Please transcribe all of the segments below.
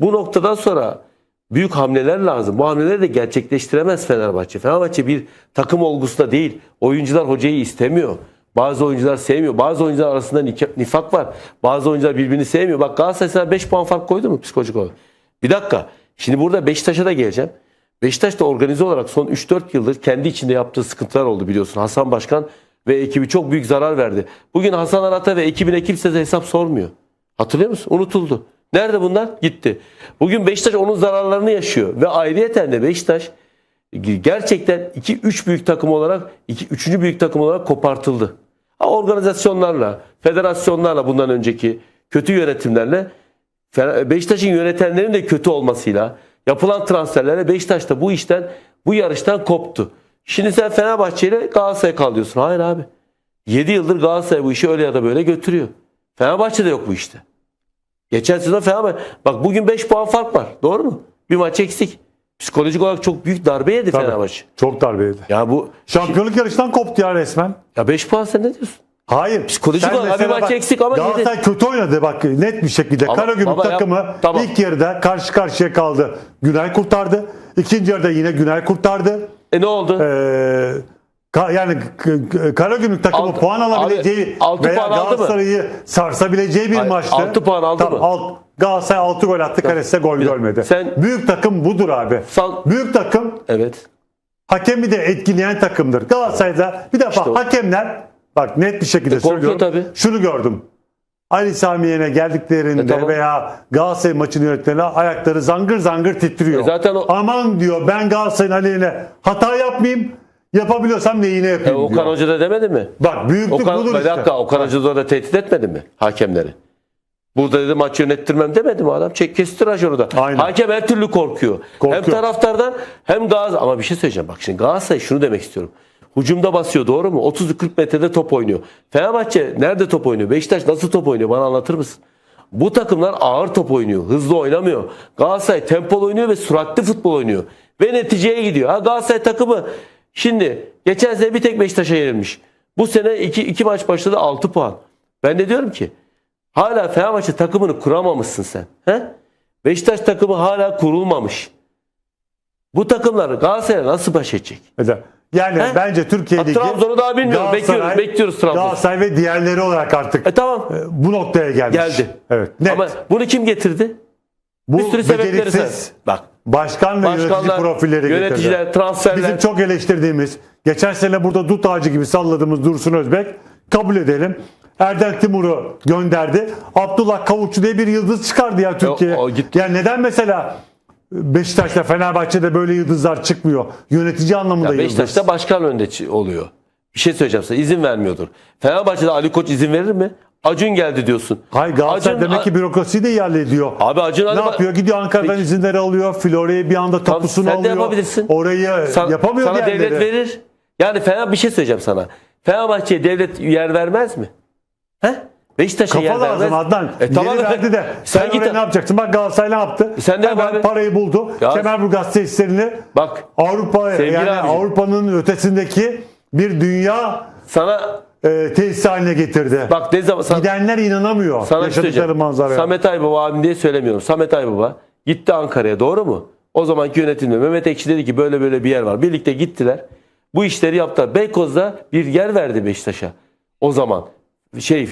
Bu noktadan sonra büyük hamleler lazım. Bu hamleleri de gerçekleştiremez Fenerbahçe. Fenerbahçe bir takım olgusunda değil. Oyuncular hocayı istemiyor. Bazı oyuncular sevmiyor. Bazı oyuncular arasında nifak var. Bazı oyuncular birbirini sevmiyor. Bak Galatasaray sana 5 puan fark koydu mu psikolojik olarak? Bir dakika. Şimdi burada Beşiktaş'a da geleceğim. Beşiktaş da organize olarak son 3-4 yıldır kendi içinde yaptığı sıkıntılar oldu biliyorsun. Hasan Başkan ve ekibi çok büyük zarar verdi. Bugün Hasan Arat'a ve ekibine kimse de hesap sormuyor. Hatırlıyor musun? Unutuldu. Nerede bunlar? Gitti. Bugün Beşiktaş onun zararlarını yaşıyor. Ve ayrıyeten de Beşiktaş gerçekten 2-3 büyük takım olarak 2 3. büyük takım olarak kopartıldı. Ha, organizasyonlarla, federasyonlarla bundan önceki kötü yönetimlerle Fener- Beşiktaş'ın yönetenlerin de kötü olmasıyla yapılan transferlerle Beşiktaş da bu işten bu yarıştan koptu. Şimdi sen Fenerbahçe ile Galatasaray'a kalıyorsun. Hayır abi. 7 yıldır Galatasaray bu işi öyle ya da böyle götürüyor. Fenerbahçe'de yok bu işte. Geçen sezon Fenerbahçe. Bak bugün 5 puan fark var. Doğru mu? Bir maç eksik. Psikolojik olarak çok büyük darbe yedi Tabii. Fenerbahçe. Çok darbeydi. Ya bu Şampiyonluk yarışından koptu ya resmen. ya 5 puan sen ne diyorsun? Hayır. Psikolojik olarak bir maç bak, eksik ama Galatasaray kötü oynadı bak net bir şekilde. Ama Karagümrük baba ya, takımı tamam. ilk yarıda karşı karşıya kaldı. Günay kurtardı. İkinci yarıda yine Günay kurtardı. E ne oldu? Ee, ka- yani Karagümrük takımı Altı- puan alabileceği abi, altı veya puan aldı mı? Galatasaray'ı sarsabileceği bir Hayır, maçtı. altı puan aldı mı? alt- Galatasaray 6 gol attı, Kalesi de gol Bir görmedi. Sen- Büyük takım budur abi. Sal- Büyük takım evet. hakemi de etkileyen takımdır. Galatasaray'da bir defa o. hakemler bak net bir şekilde E, korkuyor söylüyorum. tabii. Şunu gördüm. Ali Sami Yen'e geldiklerinde E, tamam. veya Galatasaray maçını yönetmenler ayakları zangır zangır titriyor. E, zaten o- Aman diyor ben Galatasaray'ın aleyhine hata yapmayayım. Yapabiliyorsam neyine E, yapayım Okan diyor. Hoca da demedi mi? Bak büyüklük Okan, budur işte. dakika Okan Hoca da tehdit etmedi mi hakemleri? Burada dedi maç yönettirmem demedi mi adam? Çek kesti rajonu da. Aynen. Hakem her türlü korkuyor. Korkuyor. Hem taraftardan hem Galatasaray. Ama bir şey söyleyeceğim. Bak şimdi Galatasaray şunu demek istiyorum. Hucumda basıyor doğru mu? 30-40 metrede top oynuyor. Fenerbahçe nerede top oynuyor? Beşiktaş nasıl top oynuyor? Bana anlatır mısın? Bu takımlar ağır top oynuyor. Hızlı oynamıyor. Galatasaray tempolu oynuyor ve süratli futbol oynuyor. Ve neticeye gidiyor. Ha Galatasaray takımı şimdi geçen sene bir tek Beşiktaş'a yenilmiş. Bu sene iki, iki maç başladı 6 puan. Ben de diyorum ki hala Fenerbahçe takımını kuramamışsın sen. He? Beşiktaş takımı hala kurulmamış. Bu takımlar Galatasaray'a nasıl baş edecek? Mesela Yani He? bence Türkiye Ha, Trabzon'u daha bilmiyorum. Bekliyoruz, bekliyoruz Trabzon'u. Galatasaray ve diğerleri olarak artık E tamam. e, bu noktaya gelmiş. Geldi. Evet. Net. Ama bunu kim getirdi? Bu Bir sürü sebepleri. Bak başkan ve yönetici başkanlar, profilleri yöneticiler, getirdi. transferler. Bizim çok eleştirdiğimiz, geçen sene burada dut ağacı gibi salladığımız Dursun Özbek kabul edelim. Erdem Timur'u gönderdi. Abdullah Kavukçu diye bir yıldız çıkardı ya Türkiye. o gitti. Yani neden mesela Beşiktaş'ta Fenerbahçe'de böyle yıldızlar çıkmıyor? Yönetici anlamında Ya yıldız. Beşiktaş'ta başkan önde oluyor. Bir şey söyleyeceğim sana. izin vermiyordur. Fenerbahçe'de Ali Koç izin verir mi? Acun geldi diyorsun. Hayır Galatasaray Acun- demek ki bürokrasiyi de ilerlediyor. Abi Acun ne Ali- yapıyor? Gidiyor Ankara'dan Peki. izinleri alıyor. Florya'yı bir anda tapusunu sen de alıyor. yapabilirsin. Orayı San- yapamıyor Sana diğerleri. devlet verir. Yani Fener bir şey söyleyeceğim sana. Fenerbahçe'ye devlet yer vermez mi? He? Beşiktaş'a Kafa yer lazım vermez. Adnan. E, tamam Yeri da- verdi de sen, Sen git. oraya ne yapacaksın? Bak Galatasaray ne yaptı? Sen de yap Hemen abi. parayı buldu. Ya- Kemerburgaz tesislerini Bak Avrupa Sevgili yani abicim. Avrupa'nın ötesindeki bir dünya sana e, tesis haline getirdi. bak ne zaman sana, Gidenler inanamıyor sana şey yaşadıkları manzaraya. Samet Aybaba abim diye söylemiyorum. Samet Aybaba gitti Ankara'ya doğru mu? O zamanki yönetimde Mehmet Ekşi dedi ki böyle böyle bir yer var. Birlikte gittiler. Bu işleri yaptılar. Beykoz'da bir yer verdi Beşiktaş'a. O zaman şey e,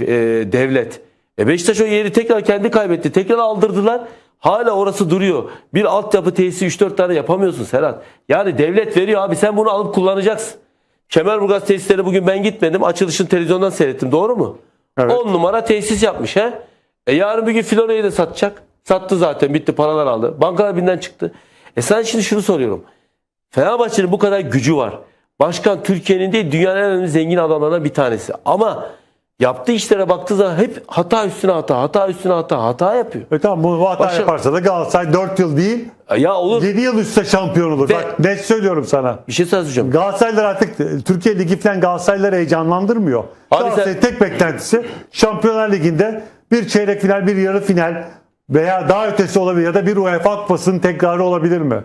devlet. E Beşiktaş o yeri tekrar kendi kaybetti. Tekrar aldırdılar. Hala orası duruyor. Bir altyapı tesisi 3-4 tane yapamıyorsun Serhat. Yani devlet veriyor abi sen bunu alıp kullanacaksın. Kemerburgaz tesisleri bugün ben gitmedim. Açılışını televizyondan seyrettim. Doğru mu? Evet. 10 numara tesis yapmış he. E yarın bir gün Florya'yı da satacak. Sattı zaten bitti paralar aldı. Bankalar binden çıktı. E sen şimdi şunu soruyorum. Fenerbahçe'nin bu kadar gücü var. Başkan Türkiye'nin değil dünyanın en önemli zengin adamlarından bir tanesi. Ama yaptığı işlere baktığı zaman hep hata üstüne hata, hata üstüne hata, hata yapıyor. E tamam bu hata Başa- yaparsa da Galatasaray 4 yıl değil E Ya olur 7 yıl üstte şampiyon olur. Ve- Bak net söylüyorum sana. bir şey söyleyeceğim. Galatasaraylar artık Türkiye Ligi falan Galatasarayları heyecanlandırmıyor. Abi Galatasaray'ın tek beklentisi Şampiyonlar Ligi'nde bir çeyrek final, bir yarı final veya daha ötesi olabilir ya da bir UEFA Kupası'nın tekrarı olabilir mi?